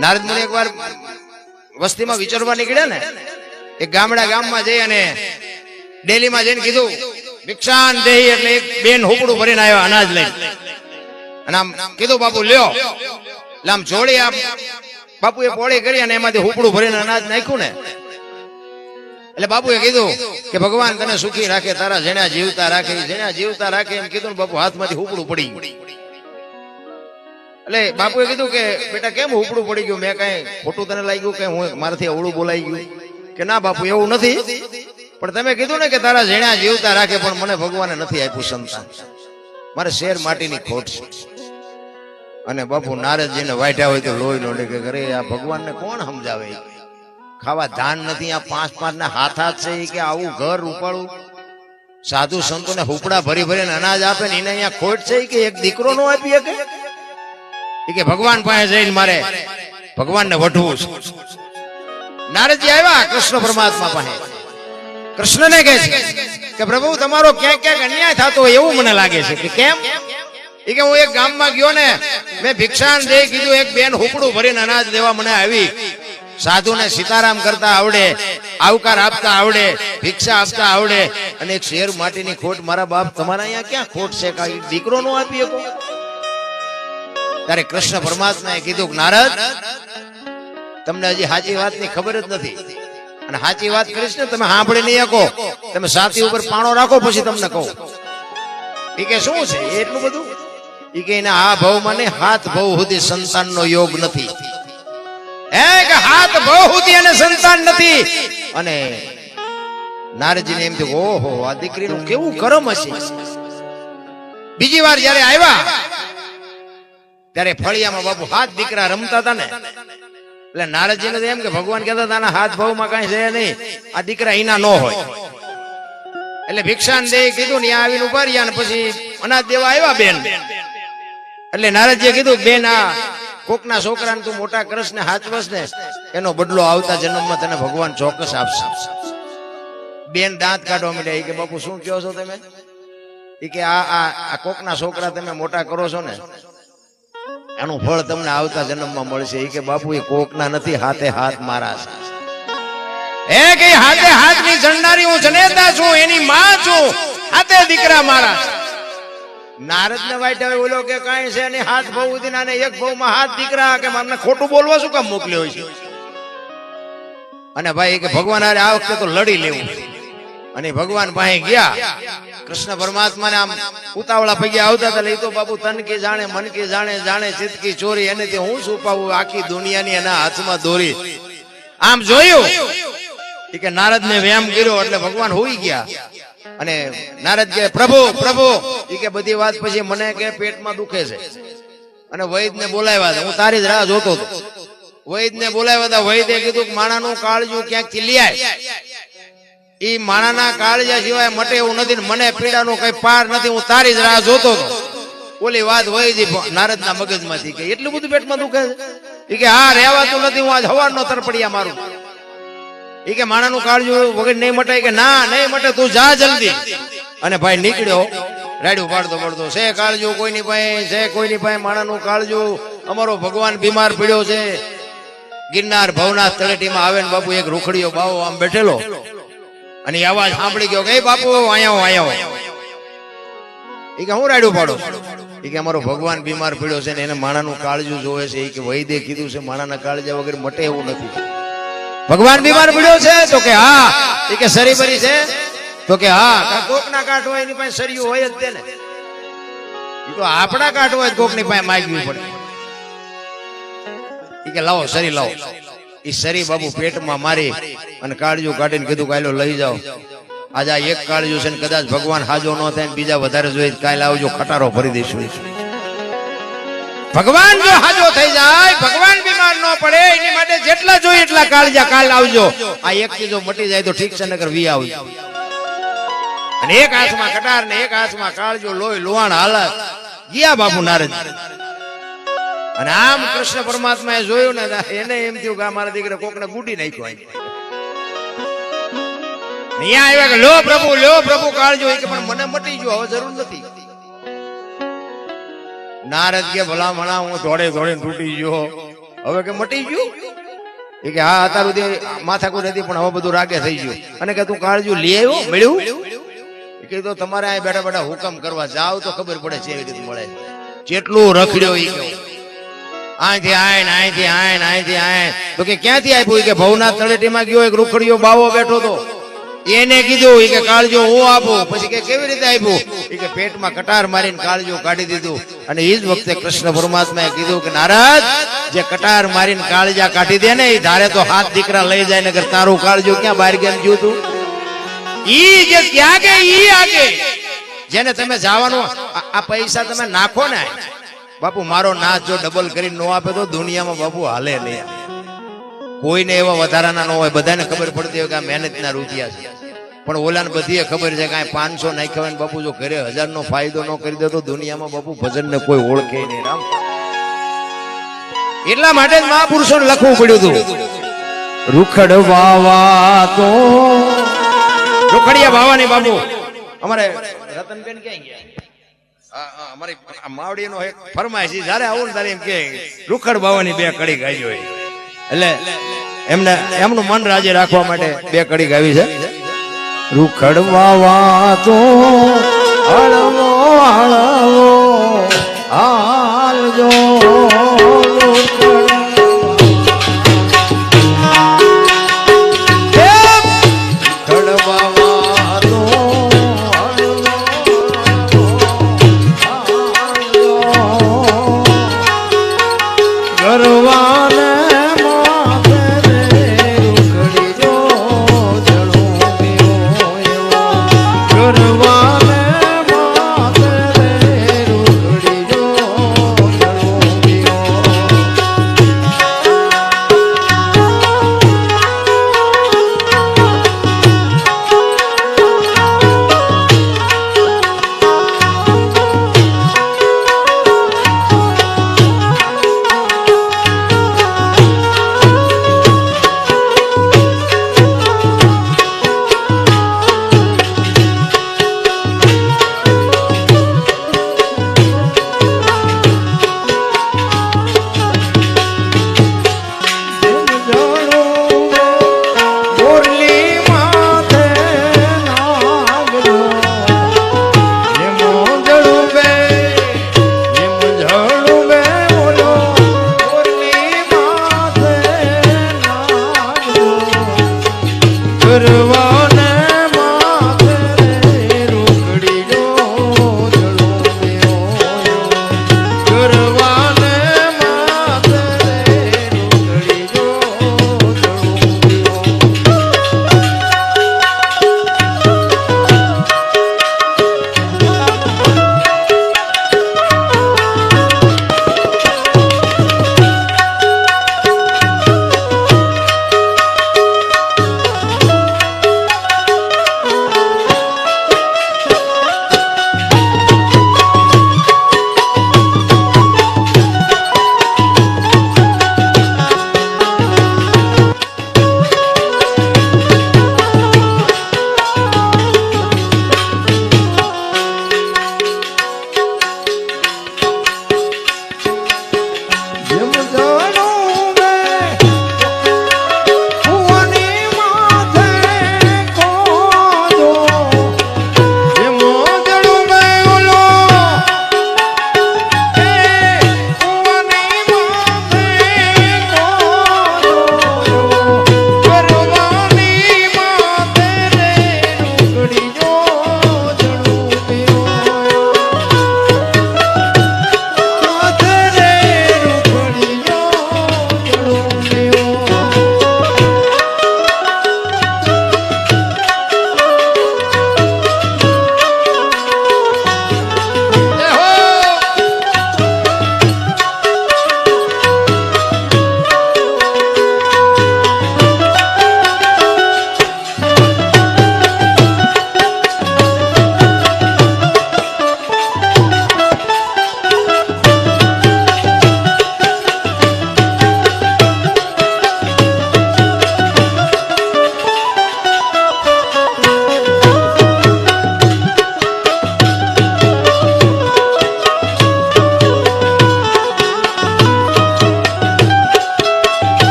નારદ મુનિ એકવાર વસ્તીમાં વિચારવા નીકળ્યા ને, એક ગામડા ગામમાં જઈ અને ડેલીમાં જઈને કીધું, ભિક્ષાન દેહી એટલે એક બેન હુકડું ભરીને આવ્યા અનાજ લઈને. અને આમ કીધું, બાપુ, લ્યો. એટલે આમ જોડી આમ બાપુએ પોળી કરી અને એમાંથી હુકડું ભરીને અનાજ નાખ્યું ને. એટલે બાપુએ કીધું કે, ભગવાન તને સુખી રાખે, તારા જેણા જીવતા રાખે જેણા જીવતા રાખે. એમ કીધું બાપુ હાથમાંથી પડી ગયું. એટલે બાપુએ કીધું કે, બેટા, કેમ ઉપડું પડી ગયું? મેં કઈ ખોટું તને લાગ્યું કે હું મારાથી અવળું બોલાઈ ગયું? કે ના બાપુ, એવું નથી. પણ તમે કીધું ને કે તારા ઝેણા જીવતા રાખે, પણ મને ભગવાને નથી આપ્યું સંતાન. મારે શેર માટીની ખોટ છે. અને બાપુ નારદજીને વાઢ્યા હોય તો લોહી લોડે કે, અરે, આ ભગવાનને કોણ સમજાવે? ખાવા ધાન નથી, આ પાંચ પાંચ ના હાથ હાથ છે કે આવું ઘર ઉપાડું સાધુ સંતોને હુપડા ભરી ભરીને અનાજ આપે ને એને અહીંયા ખોટ છે કે એક દીકરો નો આપી શકે? કે ભગવાન પાસે જઈને મારે ભગવાનને વઢવું છે. નારદજી આવ્યા કૃષ્ણ પરમાત્મા પાસે. કૃષ્ણને કહે છે કે પ્રભુ, તમારો ક્યાંક ક્યાંક અન્યાય થતો હોય એવું મને લાગે છે. કે કેમ? એ કે હું એક ગામમાં ગયો ને, મેં ભિક્ષાન દે કીધું, એક બેન હુકડું ભરીને અનાજ દેવા મને આવી. સાધુને સીતારામ કરતા આવડે, આવકાર આપતા આવડે, ભિક્ષા આપતા આવડે, અને એક શેર માટીની ખોટ મારા બાપ, તમારા અહીંયા ક્યાં ખોટ છે? કાંઈ દીકરો નો આપી શકો? ત્યારે કૃષ્ણ પરમાત્માએ કીધું નારદ, તમને હજી સાચી વાતની ખબર જ નથી. અને સાચી વાત કરીશ ને, તમે સાંભળી નહીં શકો. તમે સાથી ઉપર પાણો રાખો, પછી તમને કહું. એ કે શું છે? એ એટલું બધું? એ કે એના આ ભાવમાં ને હાથ ભાવ સુધી સંતાનનો યોગ નથી. કે હાથ ભાવ સુધી એને સંતાન નથી? અને નારદજીને એમ થયું, ઓહો, આ દીકરીનું કેવું કરમ હશે? બીજી વાર જયારે આવ્યા ત્યારે ફળિયામાં બાપુ હાથ દીકરા રમતા હતા ને. એટલે નારદજી ને એમ કે ભગવાન કહેતા હતા હાથ હાથ ભાવમાં કાંઈ છે નહીં. આ દીકરા એના ન હોય. એટલે ભિક્ષાન દે કીધું ને આવીને ઊભા ને પછી અનાજ દેવા આવ્યા બેન. એટલે નારદજીએ કીધું, બેન, આ કોકના છોકરાને તું મોટા કરસ ને હાચવસ ને, એનો બદલો આવતા જન્મમાં તને ભગવાન ચોક્કસ આપશે. બેન દાંત કાઢવા મળ્યા કે, બાપુ, શું કહો છો તમે? એ કે, આ આ આ કોકના છોકરા તમે મોટા કરો છો ને એનું ફળ તમને આવતા જન્મમાં મળશે. એ કે બાપુ એ કોકના નથી હાથે હાથ મારા હે કે હાથે હાથની જણનારી હું જનેતા છું, એની માં છું, હાથે દીકરા મારા. નારદ ને વાઈટ ઓલો કે કાંઈ છે નહીં, હાથ બહુ ઉધીને ને એક બહુ માં હાથ દીકરા કે મને ખોટું બોલવા શું કામ મોકલ્યો છે? અને ભાઈ કે ભગવાન હારે આ વખતે તો લડી લેવું. અને ભગવાન પાસે ગયા. કૃષ્ણ પરમાત્માને આમ ઉતાવળા પગે આવતા હતા એટલે તો બાપુ, તન કે જાણે, મન કે જાણે જાણે ચિતકી ચોરી, એને તે હું છુપાવું? આખી દુનિયાની એના હાથમાં દોરી. આમ જોયું. કે નારદ ને વ્યાયામ કર્યો, એટલે ભગવાન હોઈ ગયા. અને નારદ કે પ્રભુ પ્રભુ. એ કે, બધી વાત પછી મને કે પેટમાં દુખે છે. અને વૈદ ને બોલાવ્યા હું તારી જ રાહ જોતો હતો. વૈદ ને બોલાવ્યા હતા, વૈદે કીધું માણાનું કાળજું ક્યાંકથી લઈ ઈ માણાના કાળજા સિવાય મટે એવું નથી મને પીડાનો કઈ પાર નથી, હું તારી જ રાહ જોતો હતો. ઓલી વાત હોય છે નારદના મગજમાંથી કે એટલું બધું પેટમાં દુખે છે? એ કે હા, રહેવાતું નથી, હું આજ હવારનો તરપડિયા મારું. એ કે માણાનું કાળજું વગર નહીં મટે? કે ના, નહીં મટે, તું જા જલ્દી. અને ભાઈ નીકળ્યો, રાડ્યું પાડતો પડતો છે કાળજું કોઈની પાસે છે કોઈની પાસે માણાનું કાળજું અમારો ભગવાન બીમાર પડ્યો છે. ગિરનાર ભવનાથ તળેટીમાં આવે ને બાપુ એક રૂખડીયો બાવો આમ બેઠેલો. અને એ અવાજ સાંભળી ગયો કે બાપુ, અહીંયા અહીંયા આવો." ઈ કે, હું રાડ્યું પાડો એ કે, અમારો ભગવાન બીમાર પડ્યો છે ને એને માણાનું કાળજું જોવે છે. એ કે, વૈદે કીધું છે, માણાના કાળજા વગર મટે એવું નથી. ભગવાન બીમાર પડ્યો છે? તો કે, હા. એ કે સરી ભરી છે? તો કે, હા. કોક કોકના કાંઠ હોય એની પાસે સરિયું હોય જ તેને. એ તો આપણા કાંઠ હોય કોકની પાસે માગવી પડે. એ કે, લાવો સરી લાવો. ઈ શરી બાબુ પેટમાં મારી અને કાળજું કાઢીને કીધું કાયલો લઈ જાઓ. આજે આ એક કાળજું છે કદાચ ભગવાન હાજો ન થાય બીજા વધારે જોઈએ કાલે આવજો, ખટારો ભરી દઈશું. ભગવાન જો હાજો થઈ જાય, ભગવાન બીમાર ન પડે, એની માટે જેટલા જોઈએ એટલા કાળજા કાલ આવજો. આ એક ચીજો મટી જાય તો ઠીક છે નગર વી આવજો. અને એક હાથમાં કટાર ને એક હાથમાં કાળજો, લોહી, લોહાણ હાલત. ગયા બાપુ નારદ. અને આમ કૃષ્ણ પરમાત્મા એ જોયું ને, એને એમ થયું કે મારા દીકરા કોકને ગુડી નાખ્યો અહીં. અહીંયા આવ્યા કે, લો પ્રભુ લો પ્રભુ, કાળજો. કે, પણ મને મટી ગયો, હવે જરૂર નથી. નારદ કે, ભલા મણા, હું દોડે દોડે તૂટી ગયો. હવે કે, મટી ગયું? એ કે, હા અત્યાર સુધી માથાકૂટ હતી, પણ હવે બધું રાગે થઈ ગયું. અને કે, તું કાળજું લઈ આવ્યો મળ્યું? કે, તો તમારે આ બેઠા બેઠા હુકમ કરવા જાવ, તો ખબર પડે છે એવી રીતે મળે. જેટલું રખડ્યો એ કહું અહીંથી આયન અહીંથી આય ને અહીંથી આય તો કે ક્યાંથી આપ્યું? કે ભવનાથ તળેટીમાં ગયો, એક રૂખડીયો બાવો બેઠો તો. એને કીધું કે કાળજો હું આપું. પછી કે કેવી રીતે આપ્યું? કે પેટમાં કટાર મારીને કાળજો કાઢી દીધું. અને એ જ વખતે કૃષ્ણ પરમાત્માએ કીધું કે, નારદ, જે કટાર મારીને કાળજા કાઢી દે ને એ ધારે તો હાથ દીકરા લઈ જાય નગર તારું કાળજો ક્યાં બહાર ગેમ જ્યું તું ઈ જે ત્યાગે, ઈ આગે. જેને તમે જવાનું આ પૈસા તમે નાખો ને બાપુ, મારો નાચ જો ડબલ કરી નો આપે તો દુનિયામાં બાપુ હાલે નહીં. કોઈને એવા વધારાના ન હોય. બધાને ખબર પડતી હોય કે આ મહેનતના રૂપિયા છે. પણ ઓલાને બધીએ ખબર છે કાંઈ પાંચસો નાખ્યા હોય ને બાપુ, જો ઘરે હજાર નો ફાયદો ન કરી દે તો દુનિયામાં બાપુ ભજન ને કોઈ ઓળખે નહીં. રામ. એટલા માટે જ મહાપુરુષોને લખવું પડ્યું હતું. રૂખડ વાવા તો રોકડિયા ભાવાની બાબુ અમારે રતનબેન ક્યાં ગયા? અમારી માવડી નો એક ફરમાઈશ જયારે આવું ત્યારે એમ કે, રૂખડ બાવાની બે કડી ગાઈ એટલે એમને, એમનું મન રાજી રાખવા માટે બે કડી ગાવી છે. રૂખડ વાવા તો હળવો હળવો, હાલજો.